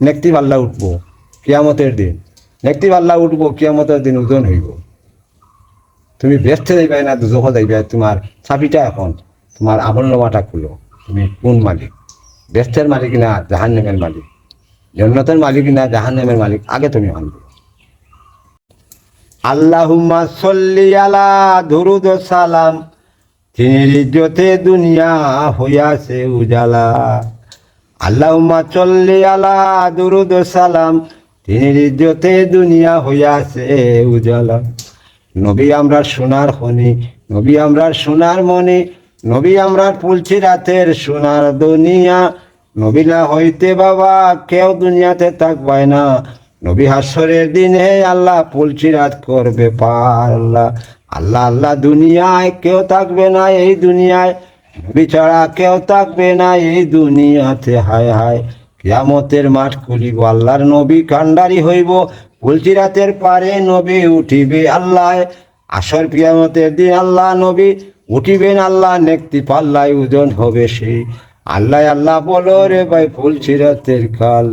নেকটি পাল্লা উঠবো, কিয়ামতের দিন। নেকটি পাল্লা উঠবো, কিয়ামতের দিন ওজন হইব। তুমি ব্যস্ত যাইবে না দুজখ যাইবে তোমার চাবিটা এখন, তোমার আবর্ণমাটা খুলো। তুমি কোন মালিক? ব্যস্তের মালিক না, জাহান্নামের মালিক। জন্নতের মালিক না, জাহান্নামের মালিক, আগে তুমি মানবে আল্লাহুম্মা সল্লি আলা দুরুদ ও সালাম, তিনি ইজ্জতে দুনিয়া হইয়াছে উজালা। আল্লাহুম্মা চল্লি আলা দুরুদ সালাম। তিনি ইজ্জতে দুনিয়া হইয়াছে উজালা। নবী আমরা সোনার খনি, নবী আমরা সোনার মনি নবী আমরা পুলছি রাতের সোনার দুনিয়া। নবীলা হইতে বাবা কেউ দুনিয়াতে থাকবায় না। নবী হাসরের দিন হে আল্লাহ পুলছি রাত করবে পার আল্লাহ আল্লাহ আল্লাহ দুনিয়ায় কেউ থাকবে না এই দুনিয়ায়। নবী ছাড়া কেউ থাকবে না এই দুনিয়াতে, হায় হায়। কিয়ামতের মাঠ খুলিব, আল্লাহর নবী কান্ডারি হইব। বলছি রাতের পারে নবী উঠিবে আল্লাহ। আসর কিয়ামতের দিন আল্লাহ নবী উঠিবেন, আল্লাহ নেকতি পাল্লায় ওজন হবে সেই। আল্লাহ আল্লাহ বলো রে ভাই ফুলছি রাতের কাল